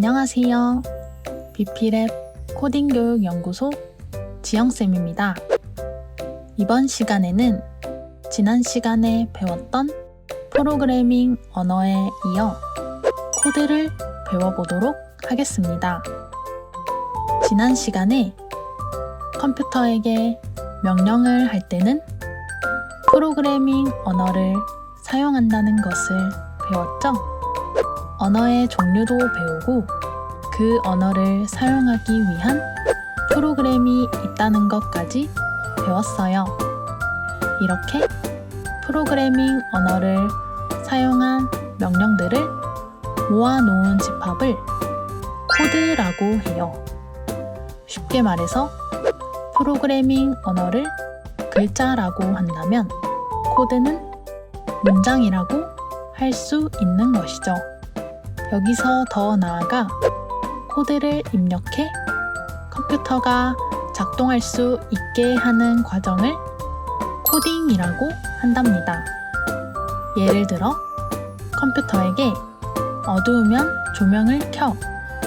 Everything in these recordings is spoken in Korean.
안녕하세요. 비피랩 코딩 교육 연구소 지영쌤입니다. 이번 시간에는 지난 시간에 배웠던 프로그래밍 언어에 이어 코드를 배워보도록 하겠습니다. 지난 시간에 컴퓨터에게 명령을 할 때는 프로그래밍 언어를 사용한다는 것을 배웠죠? 언어의 종류도 배우고 그 언어를 사용하기 위한 프로그램이 있다는 것까지 배웠어요. 이렇게 프로그래밍 언어를 사용한 명령들을 모아놓은 집합을 코드라고 해요. 쉽게 말해서 프로그래밍 언어를 글자라고 한다면 코드는 문장이라고 할 수 있는 것이죠. 여기서 더 나아가 코드를 입력해 컴퓨터가 작동할 수 있게 하는 과정을 코딩이라고 한답니다. 예를 들어 컴퓨터에게 어두우면 조명을 켜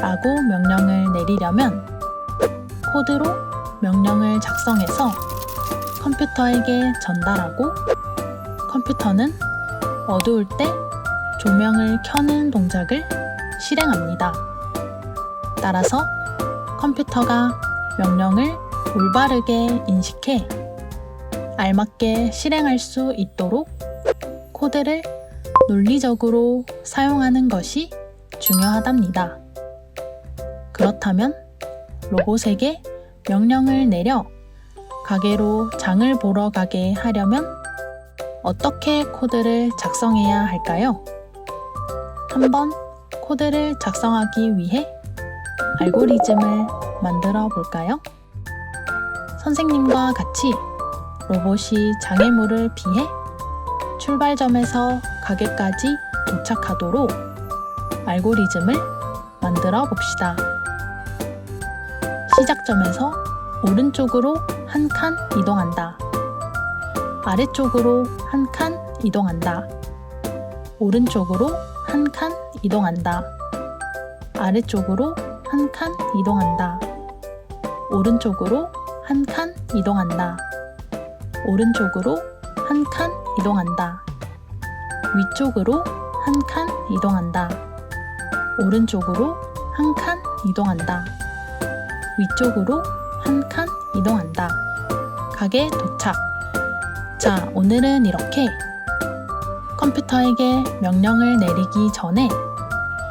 라고 명령을 내리려면 코드로 명령을 작성해서 컴퓨터에게 전달하고 컴퓨터는 어두울 때 조명을 켜는 동작을 실행합니다. 따라서 컴퓨터가 명령을 올바르게 인식해 알맞게 실행할 수 있도록 코드를 논리적으로 사용하는 것이 중요하답니다. 그렇다면 로봇에게 명령을 내려 가게로 장을 보러 가게 하려면 어떻게 코드를 작성해야 할까요? 한번 코드를 작성하기 위해 알고리즘을 만들어 볼까요? 선생님과 같이 로봇이 장애물을 피해 출발점에서 가게까지 도착하도록 알고리즘을 만들어 봅시다. 시작점에서 오른쪽으로 한 칸 이동한다. 아래쪽으로 한 칸 이동한다. 오른쪽으로 한 칸 이동한다. 아래쪽으로 한 칸 이동한다. 오른쪽으로 한 칸 이동한다. 오른쪽으로 한 칸 이동한다. 위쪽으로 한 칸 이동한다. 오른쪽으로 한 칸 이동한다. 위쪽으로 한 칸 이동한다. 가게 도착. 자, 오늘은 이렇게 컴퓨터에게 명령을 내리기 전에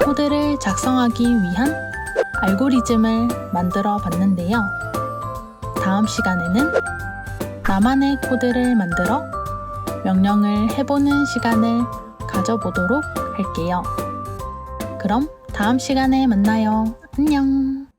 코드를 작성하기 위한 알고리즘을 만들어 봤는데요. 다음 시간에는 나만의 코드를 만들어 명령을 해보는 시간을 가져보도록 할게요. 그럼 다음 시간에 만나요. 안녕.